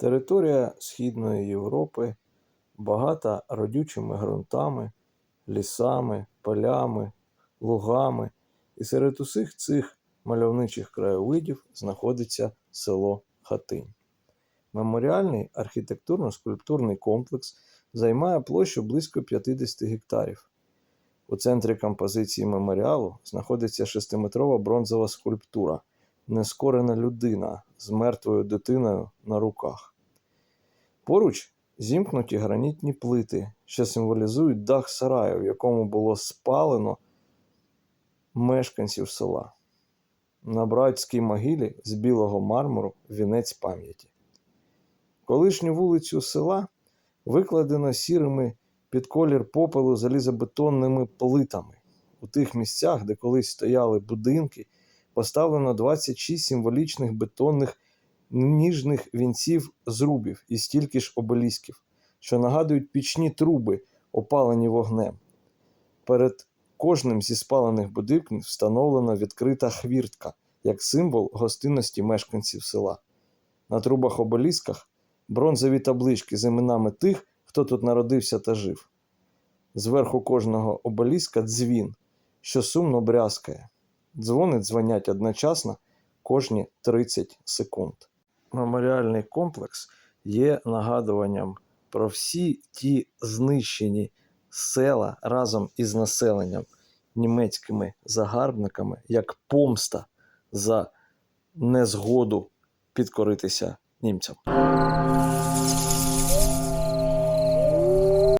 Територія Східної Європи багата родючими ґрунтами, лісами, полями, лугами, і серед усіх цих мальовничих краєвидів знаходиться село Хатинь. Меморіальний архітектурно-скульптурний комплекс займає площу близько 50 гектарів. У центрі композиції меморіалу знаходиться шестиметрова бронзова скульптура Нескорена людина з мертвою дитиною на руках. Поруч зімкнуті гранітні плити, що символізують дах сараю, в якому було спалено мешканців села. На братській могилі з білого мармуру вінець пам'яті. Колишню вулицю села викладено сірими під колір попелу залізобетонними плитами. У тих місцях, де колись стояли будинки, поставлено 26 символічних бетонних ніжних вінців зрубів і стільки ж обелісків, що нагадують пічні труби, опалені вогнем. Перед кожним зі спалених будинків встановлена відкрита хвіртка як символ гостинності мешканців села. На трубах обелісках бронзові таблички з іменами тих, хто тут народився та жив. Зверху кожного обеліска дзвін, що сумно брязкає. Дзвони дзвонять одночасно кожні 30 секунд. Меморіальний комплекс є нагадуванням про всі ті знищені села разом із населенням німецькими загарбниками як помста за незгоду підкоритися німцям.